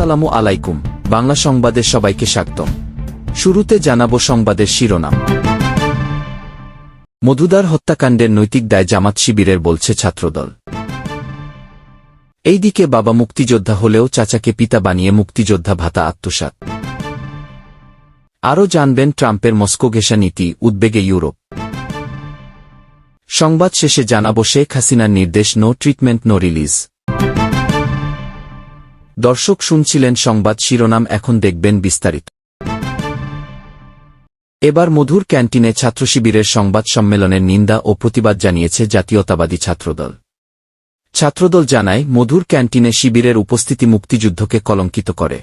আসসালামু আলাইকুম, বাংলা সংবাদে সবাইকে স্বাগতম। শুরুতে জানাব সংবাদের শিরোনাম। মধুদার হত্যাকাণ্ডের নৈতিক দায় জামাত শিবিরের বলছে ছাত্রদল। এইদিকে বাবা মুক্তিযোদ্ধা হলেও চাচাকে পিতা বানিয়ে মুক্তিযোদ্ধা ভাতা আত্মসাত আরও জানবেন ট্রাম্পের মস্কো ঘেঁষা নীতি, উদ্বেগে ইউরোপ। সংবাদ শেষে জানাব শেখ হাসিনার নির্দেশ, নো ট্রিটমেন্ট, নো রিলিজ। দর্শক শুনছিলেন সংবাদ শিরোনাম, এখন দেখবেন বিস্তারিত। এবার মধুর ক্যান্টিনে ছাত্রশিবিরের সংবাদ সম্মেলনের নিন্দা ও প্রতিবাদ জানিয়েছে জাতীয়তাবাদী ছাত্রদল। ছাত্রদল জানায়, মধুর ক্যান্টিনে শিবিরের উপস্থিতি মুক্তিযুদ্ধকে কলঙ্কিত করে।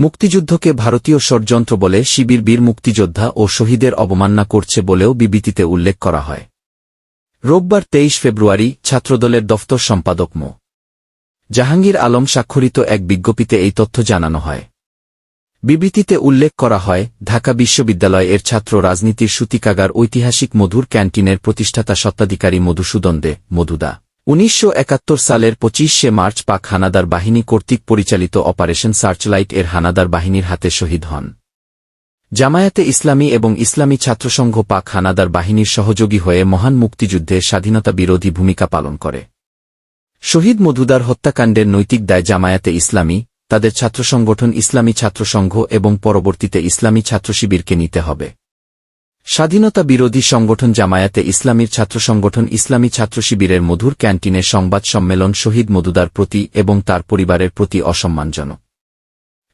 মুক্তিযুদ্ধকে ভারতীয় ষড়যন্ত্র বলে শিবির বীর মুক্তিযোদ্ধা ও শহীদের অবমাননা করছে বলেও বিবৃতিতে উল্লেখ করা হয়। রোববার তেইশ ফেব্রুয়ারি ছাত্রদলের দফতর সম্পাদক মো. জাহাঙ্গীর আলম স্বাক্ষরিত এক বিজ্ঞপ্তিতে এই তথ্য জানানো হয়। বিবৃতিতে উল্লেখ করা হয়, ঢাকা বিশ্ববিদ্যালয় এর ছাত্র রাজনীতির সূতিকাগার ঐতিহাসিক মধুর ক্যান্টিনের প্রতিষ্ঠাতা সত্ত্বাধিকারী মধুসূদন দে মধুদা। উনিশশো একাত্তর সালের পঁচিশে মার্চ পাক হানাদার বাহিনী কর্তৃক পরিচালিত অপারেশন সার্চলাইট এর হানাদার বাহিনীর হাতে শহীদ হন। জামায়াতে ইসলামী এবং ইসলামী ছাত্রসংঘ পাক হানাদার বাহিনীর সহযোগী হয়ে মহান মুক্তিযুদ্ধে স্বাধীনতা বিরোধী ভূমিকা পালন করে। শহীদ মধুদার হত্যাকাণ্ডের নৈতিক দায় জামায়াতে ইসলামী, তাদের ছাত্র সংগঠন ইসলামী ছাত্রসংঘ এবং পরবর্তীতে ইসলামী ছাত্রশিবিরকে নিতে হবে। স্বাধীনতা বিরোধী সংগঠন জামায়াতে ইসলামীর ছাত্র সংগঠন ইসলামী ছাত্রশিবিরের মধুর ক্যান্টিনে সংবাদ সম্মেলন শহীদ মধুদার প্রতি এবং তার পরিবারের প্রতি অসম্মানজনক।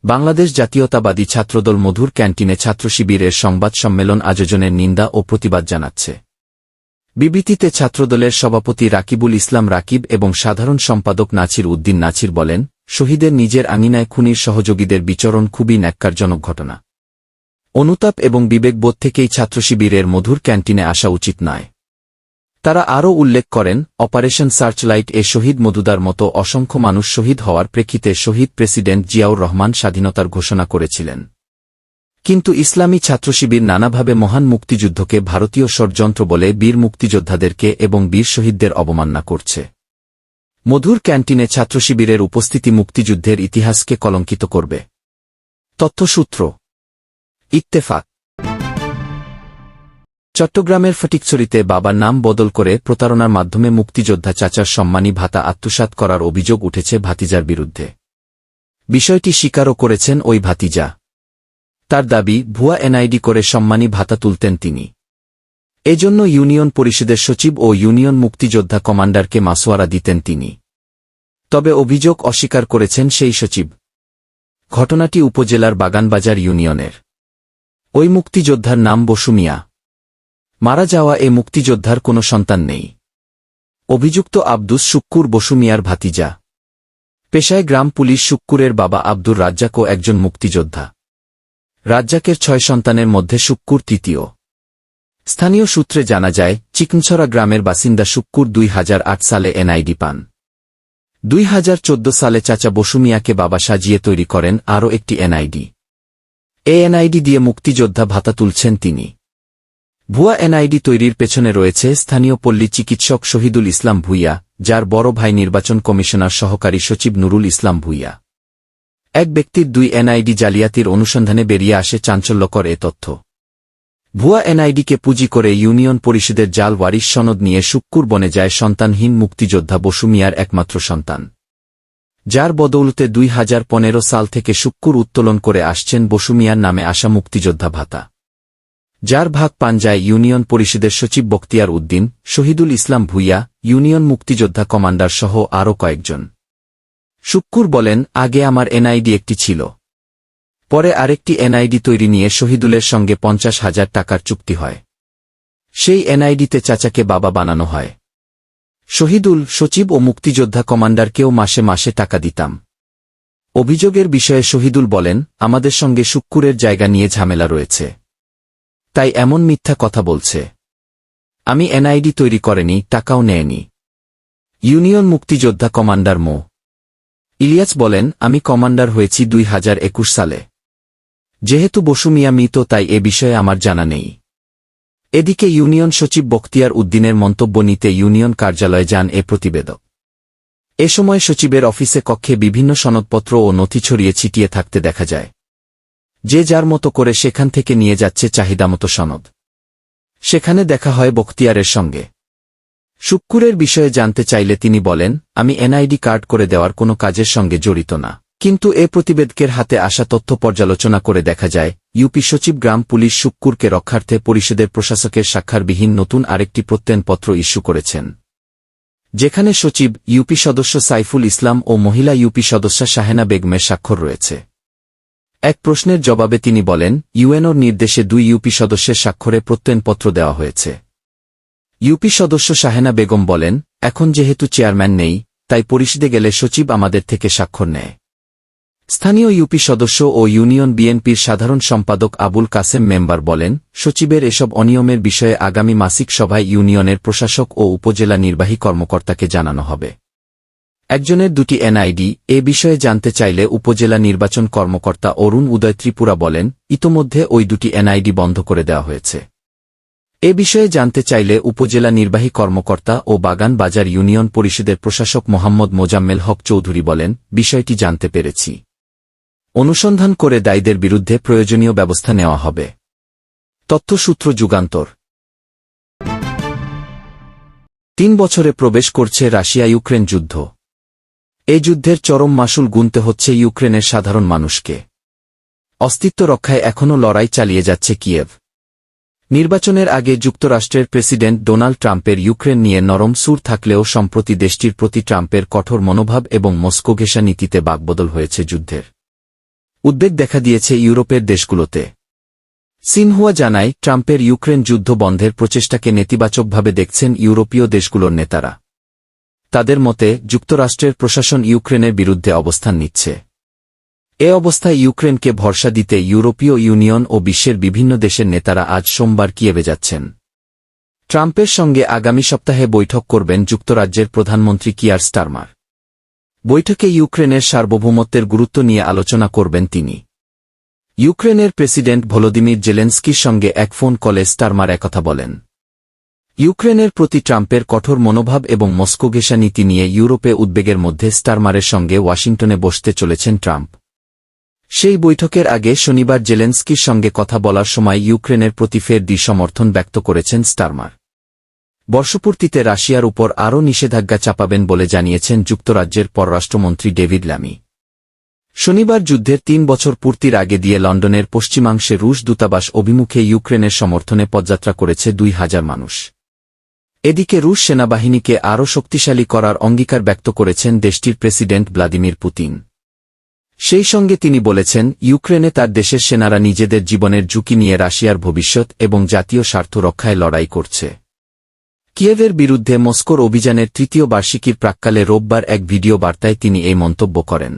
বাংলাদেশ জাতীয়তাবাদী ছাত্রদল মধুর ক্যান্টিনে ছাত্রশিবিরের সংবাদ সম্মেলন আয়োজনের নিন্দা ও প্রতিবাদ জানাচ্ছে। বিবৃতিতে ছাত্রদলের সভাপতি রাকিবুল ইসলাম রাকিব এবং সাধারণ সম্পাদক নাছির উদ্দিন নাছির বলেন, শহীদের নিজের আঙিনায় খুনির সহযোগীদের বিচরণ খুবই ন্যাক্কারজনক ঘটনা। অনুতাপ এবং বিবেকবোধ থেকেই ছাত্রশিবিরের মধুর ক্যান্টিনে আসা উচিত নয়। তারা আরও উল্লেখ করেন, অপারেশন সার্চলাইট এ শহীদ মধুদার মতো অসংখ্য মানুষ শহীদ হওয়ার প্রেক্ষিতে শহীদ প্রেসিডেন্ট জিয়াউর রহমান স্বাধীনতার ঘোষণা করেছিলেন। কিন্তু ইসলামী ছাত্রশিবির নানাভাবে মহান মুক্তিযুদ্ধকে ভারতীয় ষড়যন্ত্র বলে বীর মুক্তিযোদ্ধাদেরকে এবং বীর শহীদদের অবমাননা করছে। মধুর ক্যান্টিনে ছাত্রশিবিরের উপস্থিতি মুক্তিযুদ্ধের ইতিহাসকে কলঙ্কিত করবে। তথ্যসূত্র। ইত্তেফাক। চট্টগ্রামের ফটিকছড়িতে বাবার নাম বদল করে প্রতারণার মাধ্যমে মুক্তিযোদ্ধা চাচার সম্মানী ভাতা আত্মসাৎ করার অভিযোগ উঠেছে ভাতিজার বিরুদ্ধে। বিষয়টি স্বীকারও করেছেন ওই ভাতিজা। তার দাবি, ভুয়া এনআইডি করে সম্মানী ভাতা তুলতেন তিনি। এজন্য ইউনিয়ন পরিষদের সচিব ও ইউনিয়ন মুক্তিযোদ্ধা কমান্ডারকে মাসোয়ারা দিতেন তিনি। তবে অভিযোগ অস্বীকার করেছেন সেই সচিব। ঘটনাটি উপজেলার বাগানবাজার ইউনিয়নের। ওই মুক্তিযোদ্ধার নাম বসুমিয়া মারা যাওয়া এ মুক্তিযোদ্ধার কোনো সন্তান নেই। অভিযুক্ত আব্দুস শুক্কুর বসুমিয়ার ভাতিজা। পেশায় গ্রাম পুলিশ শুক্কুরের বাবা আব্দুর রাজ্জাকও একজন মুক্তিযোদ্ধা। রাজ্জাকের ছয় সন্তানের মধ্যে শুক্কুর তৃতীয়। স্থানীয় সূত্রে জানা যায়, চিকনছড়া গ্রামের বাসিন্দা শুক্কুর দুই হাজার আট সালে এনআইডি পান। দুই হাজার চোদ্দ সালে চাচা বসুমিয়াকে বাবা সাজিয়ে তৈরি করেন আরও একটি এনআইডি। এ এনআইডি দিয়ে মুক্তিযোদ্ধা ভাতা তুলছেন তিনি। ভুয়া এনআইডি তৈরির পেছনে রয়েছে স্থানীয় পল্লী চিকিৎসক শহীদুল ইসলাম ভুইয়া, যার বড় ভাই নির্বাচন কমিশনার সহকারী সচিব নুরুল ইসলাম ভুইয়া। এক ব্যক্তির দুই এনআইডি জালিয়াতির অনুসন্ধানে বেরিয়ে আসে চাঞ্চল্যকর এ তথ্য। ভুয়া এনআইডিকে পুঁজি করে ইউনিয়ন পরিষদের জাল ওয়ারিশ সনদ নিয়ে শুক্কুর বনে যায় সন্তানহীন মুক্তিযোদ্ধা বসুমিয়ার একমাত্র সন্তান। যার বদৌলতে দুই হাজার পনেরো সাল থেকে শুক্কুর উত্তোলন করে আসছেন বসুমিয়ার নামে আসা মুক্তিযোদ্ধা ভাতা। যার ভাগ পান যায় ইউনিয়ন পরিষদের সচিব বক্তিয়ার উদ্দিন, শহীদুল ইসলাম ভুইয়া, ইউনিয়ন মুক্তিযোদ্ধা কমান্ডার সহ আরও কয়েকজন। শুক্কুর বলেন, আগে আমার এনআইডি একটি ছিল। পরে আরেকটি এনআইডি তৈরি নিয়ে শহীদুলের সঙ্গে পঞ্চাশ হাজার টাকার চুক্তি হয়। সেই এনআইডিতে চাচাকে বাবা বানানো হয়। শহীদুল, সচিব ও মুক্তিযোদ্ধা কমান্ডারকেও মাসে মাসে টাকা দিতাম। অভিযোগের বিষয়ে শহীদুল বলেন, আমাদের সঙ্গে শুক্কুরের জায়গা নিয়ে ঝামেলা রয়েছে। তাই এমন মিথ্যা কথা বলছে। আমি এনআইডি তৈরি করেনি, টাকাও নেয়নি। ইউনিয়ন মুক্তিযোদ্ধা কমান্ডার মো। ইলিয়াস বলেন, আমি কমান্ডার হয়েছি দুই হাজার একুশ সালে। যেহেতু বসুমিয়া মৃত, তাই এ বিষয়ে আমার জানা নেই। এদিকে ইউনিয়ন সচিব বখতিয়ার উদ্দিনের মন্তব্য নিতে ইউনিয়ন কার্যালয়ে যান এ প্রতিবেদক। এ সময় সচিবের অফিসে কক্ষে বিভিন্ন সনদপত্র ও নথি ছড়িয়ে ছিটিয়ে থাকতে দেখা যায়। যে যার মতো করে সেখান থেকে নিয়ে যাচ্ছে চাহিদামতো সনদ। সেখানে দেখা হয় বখতিয়ারের সঙ্গে। শুক্কুরের বিষয়ে জানতে চাইলে তিনি বলেন, আমি এনআইডি কার্ড করে দেওয়ার কোনো কাজের সঙ্গে জড়িত না। কিন্তু এ প্রতিবেদকের হাতে আসা তথ্য পর্যালোচনা করে দেখা যায়, ইউপি সচিব গ্রাম পুলিশ শুক্কুরকে রক্ষার্থে পরিষদের প্রশাসকের স্বাক্ষরবিহীন নতুন আরেকটি প্রত্যয়নপত্র ইস্যু করেছেন। যেখানে সচিব, ইউপি সদস্য সাইফুল ইসলাম ও মহিলা ইউপি সদস্যা শাহেনা বেগমের স্বাক্ষর রয়েছে। এক প্রশ্নের জবাবে তিনি বলেন, ইউএনওর নির্দেশে দুই ইউপি সদস্যের স্বাক্ষরে প্রত্যয়নপত্র দেওয়া হয়েছে। ইউপি সদস্য শাহেনা বেগম বলেন, এখন যেহেতু চেয়ারম্যান নেই, তাই পরিষদে গেলে সচিব আমাদের থেকে স্বাক্ষর নেয়। স্থানীয় ইউপি সদস্য ও ইউনিয়ন বিএনপির সাধারণ সম্পাদক আবুল কাসেম মেম্বার বলেন, সচিবের এসব অনিয়মের বিষয়ে আগামী মাসিক সভায় ইউনিয়নের প্রশাসক ও উপজেলা নির্বাহী কর্মকর্তাকে জানানো হবে। একজনের দুটি এনআইডি, এ বিষয়ে জানতে চাইলে উপজেলা নির্বাচন কর্মকর্তা অরুণ উদয় ত্রিপুরা বলেন, ইতোমধ্যে ওই দুটি এনআইডি বন্ধ করে দেওয়া হয়েছে। এ বিষয়ে জানতে চাইলে উপজেলা নির্বাহী কর্মকর্তা ও বাগান বাজার ইউনিয়ন পরিষদের প্রশাসক মোহাম্মদ মোজাম্মেল হক চৌধুরী বলেন, বিষয়টি জানতে পেরেছি। অনুসন্ধান করে দায়ীদের বিরুদ্ধে প্রয়োজনীয় ব্যবস্থা নেওয়া হবে। তথ্যসূত্র যুগান্তর। তিন বছরে প্রবেশ করছে রাশিয়া ইউক্রেন যুদ্ধ। এই যুদ্ধের চরম মাসুল গুনতে হচ্ছে ইউক্রেনের সাধারণ মানুষকে। অস্তিত্ব রক্ষায় এখনও লড়াই চালিয়ে যাচ্ছে কিয়েভ। নির্বাচনের আগে যুক্তরাষ্ট্রের প্রেসিডেন্ট ডোনাল্ড ট্রাম্পের ইউক্রেন নিয়ে নরম সুর থাকলেও সম্প্রতি দেশটির প্রতি ট্রাম্পের কঠোর মনোভাব এবং মস্কো ঘেঁষা নীতিতে বাকবদল হয়েছে যুদ্ধের। উদ্বেগ দেখা দিয়েছে ইউরোপের দেশগুলোতে। সিনহুয়া জানায়, ট্রাম্পের ইউক্রেন যুদ্ধ বন্ধের প্রচেষ্টাকে নেতিবাচকভাবে দেখছেন ইউরোপীয় দেশগুলোর নেতারা। তাদের মতে, যুক্তরাষ্ট্রের প্রশাসন ইউক্রেনের বিরুদ্ধে অবস্থান নিচ্ছে। এ অবস্থায় ইউক্রেনকে ভরসা দিতে ইউরোপীয় ইউনিয়ন ও বিশ্বের বিভিন্ন দেশের নেতারা আজ সোমবার কিয়েবে যাচ্ছেন। ট্রাম্পের সঙ্গে আগামী সপ্তাহে বৈঠক করবেন যুক্তরাজ্যের প্রধানমন্ত্রী কিয়ার স্টারমার। বৈঠকে ইউক্রেনের সার্বভৌমত্বের গুরুত্ব নিয়ে আলোচনা করবেন তিনি। ইউক্রেনের প্রেসিডেন্ট ভলোদিমির জেলেন্সকির সঙ্গে এক ফোন কলে স্টারমার একথা বলেন। ইউক্রেনের প্রতি ট্রাম্পের কঠোর মনোভাব এবং মস্কো ঘেঁষা নীতি নিয়ে ইউরোপে উদ্বেগের মধ্যে স্টারমারের সঙ্গে ওয়াশিংটনে বসতে চলেছেন ট্রাম্প। সেই বৈঠকের আগে শনিবার জেলেন্সকির সঙ্গে কথা বলার সময় ইউক্রেনের প্রতি ফের সমর্থন ব্যক্ত করেছেন স্টারমার। বর্ষপূর্তিতে রাশিয়ার উপর আরও নিষেধাজ্ঞা চাপাবেন বলে জানিয়েছেন যুক্তরাজ্যের পররাষ্ট্রমন্ত্রী ডেভিড ল্যামি। শনিবার যুদ্ধের তিন বছর পূর্তির আগে দিয়ে লন্ডনের পশ্চিমাংশে রুশ দূতাবাস অভিমুখে ইউক্রেনের সমর্থনে পদযাত্রা করেছে দুই হাজার মানুষ। এদিকে রুশ সেনাবাহিনীকে আরও শক্তিশালী করার অঙ্গীকার ব্যক্ত করেছেন দেশটির প্রেসিডেন্ট ভ্লাদিমির পুতিন। সেই সঙ্গে তিনি বলেছেন, ইউক্রেনে তার দেশের সেনারা নিজেদের জীবনের ঝুঁকি নিয়ে রাশিয়ার ভবিষ্যৎ এবং জাতীয় স্বার্থ রক্ষায় লড়াই করছে। কিয়েভের বিরুদ্ধে মস্কোর অভিযানের তৃতীয় বার্ষিকীর প্রাক্কালে রোববার এক ভিডিও বার্তায় তিনি এই মন্তব্য করেন।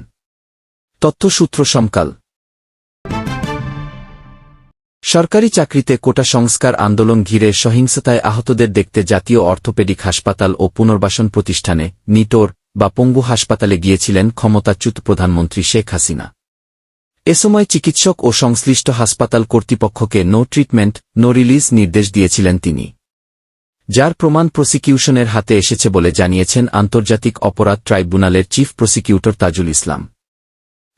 তথ্যসূত্র সমকাল। সরকারি চাকরিতে কোটা সংস্কার আন্দোলন ঘিরে সহিংসতায় আহতদের দেখতে জাতীয় অর্থোপেডিক হাসপাতাল ও পুনর্বাসন প্রতিষ্ঠানে, নিটোর বা পঙ্গু হাসপাতালে গিয়েছিলেন ক্ষমতাচ্যুত প্রধানমন্ত্রী শেখ হাসিনা। এ সময় চিকিৎসক ও সংশ্লিষ্ট হাসপাতাল কর্তৃপক্ষকে নো ট্রিটমেন্ট, নো রিলিজ নির্দেশ দিয়েছিলেন তিনি। যার প্রমাণ প্রসিকিউশনের হাতে এসেছে বলে জানিয়েছেন আন্তর্জাতিক অপরাধ ট্রাইব্যুনালের চিফ প্রসিকিউটর তাজুল ইসলাম।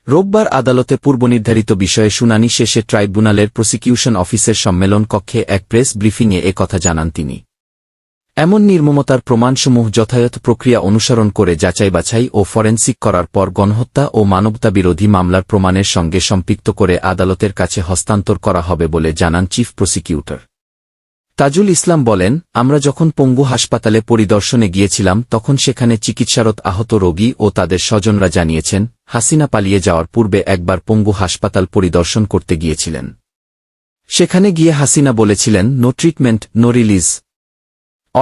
রোববার আদালতে পূর্বনির্ধারিত বিষয়ে শুনানি শেষে ট্রাইব্যুনালের প্রসিকিউশন অফিসের সম্মেলন কক্ষে এক প্রেস ব্রিফিংয়ে কথা জানান তিনি। এমন নির্মমতার প্রমাণসমূহ যথাযথ প্রক্রিয়া অনুসরণ করে যাচাই বাছাই ও ফরেন্সিক করার পর গণহত্যা ও মানবতা বিরোধী মামলার প্রমাণের সঙ্গে সম্পৃক্ত করে আদালতের কাছে হস্তান্তর করা হবে বলে জানান চিফ প্রসিকিউটর। তাজুল ইসলাম বলেন, আমরা যখন পঙ্গু হাসপাতালে পরিদর্শনে গিয়েছিলাম, তখন সেখানে চিকিৎসারত আহত রোগী ও তাদের স্বজনরা জানিয়েছেন, হাসিনা পালিয়ে যাওয়ার পূর্বে একবার পঙ্গু হাসপাতাল পরিদর্শন করতে গিয়েছিলেন। সেখানে গিয়ে হাসিনা বলেছিলেন, নো ট্রিটমেন্ট, নো রিলিজ।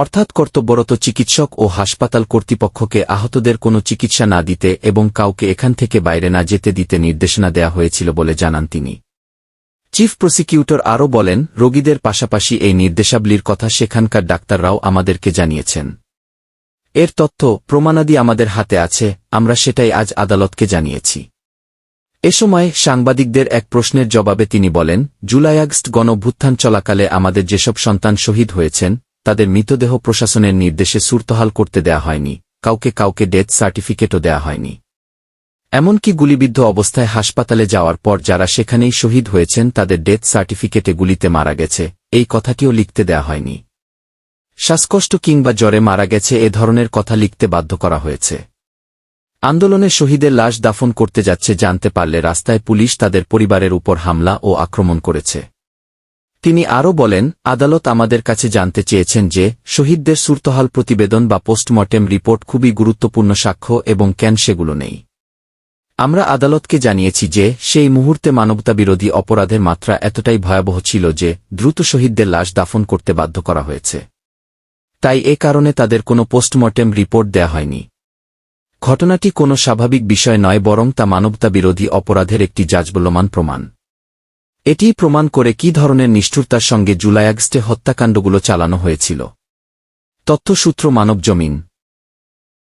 অর্থাৎ কর্তব্যরত চিকিৎসক ও হাসপাতাল কর্তৃপক্ষকে আহতদের কোনো চিকিৎসা না দিতে এবং কাউকে এখান থেকে বাইরে না যেতে দিতে নির্দেশনা দেয়া হয়েছিল বলে জানান তিনি। চিফ প্রসিকিউটর আরও বলেন, রোগীদের পাশাপাশি এই নির্দেশাবলীর কথা সেখানকার ডাক্তাররাও আমাদেরকে জানিয়েছেন। এর তথ্য, প্রমাণাদি আমাদের হাতে আছে, আমরা সেটাই আজ আদালতকে জানিয়েছি। এ সময় সাংবাদিকদের এক প্রশ্নের জবাবে তিনি বলেন, জুলাই আগস্ট গণভ্যুত্থান চলাকালে আমাদের যেসব সন্তান শহীদ হয়েছেন তাদের মৃতদেহ প্রশাসনের নির্দেশে সুরতহাল করতে দেয়া হয়নি, কাউকে কাউকে ডেথ সার্টিফিকেটও দেয়া হয়নি। এমনকি গুলিবিদ্ধ অবস্থায় হাসপাতালে যাওয়ার পর যারা সেখানেই শহীদ হয়েছেন তাদের ডেথ সার্টিফিকেটে গুলিতে মারা গেছে, এই কথাটিও লিখতে দেয়া হয়নি। শ্বাসকষ্ট কিংবা জ্বরে মারা গেছে এ ধরনের কথা লিখতে বাধ্য করা হয়েছে। আন্দোলনে শহীদের লাশ দাফন করতে যাচ্ছে জানতে পারলে রাস্তায় পুলিশ তাদের পরিবারের উপর হামলা ও আক্রমণ করেছে। তিনি আরও বলেন, আদালত আমাদের কাছে জানতে চেয়েছেন যে, শহীদদের সুরতহাল প্রতিবেদন বা পোস্টমর্টেম রিপোর্ট খুবই গুরুত্বপূর্ণ সাক্ষ্য এবং কেন সেগুলো নেই। আমরা আদালতকে জানিয়েছি যে, সেই মুহূর্তে মানবতাবিরোধী অপরাধের মাত্রা এতটাই ভয়াবহ ছিল যে, দ্রুত শহীদদের লাশ দাফন করতে বাধ্য করা হয়েছে। তাই এ কারণে তাদের কোনো পোস্টমর্টেম রিপোর্ট দেয়া হয়নি। ঘটনাটি কোনো স্বাভাবিক বিষয় নয় বরং তা মানবতাবিরোধী অপরাধের একটি জাজবল্যমান প্রমাণ। এটিই প্রমাণ করে কি ধরনের নিষ্ঠুরতার সঙ্গে জুলাই আগস্টে হত্যাকাণ্ডগুলো চালানো হয়েছিল। তথ্যসূত্র মানব জমিন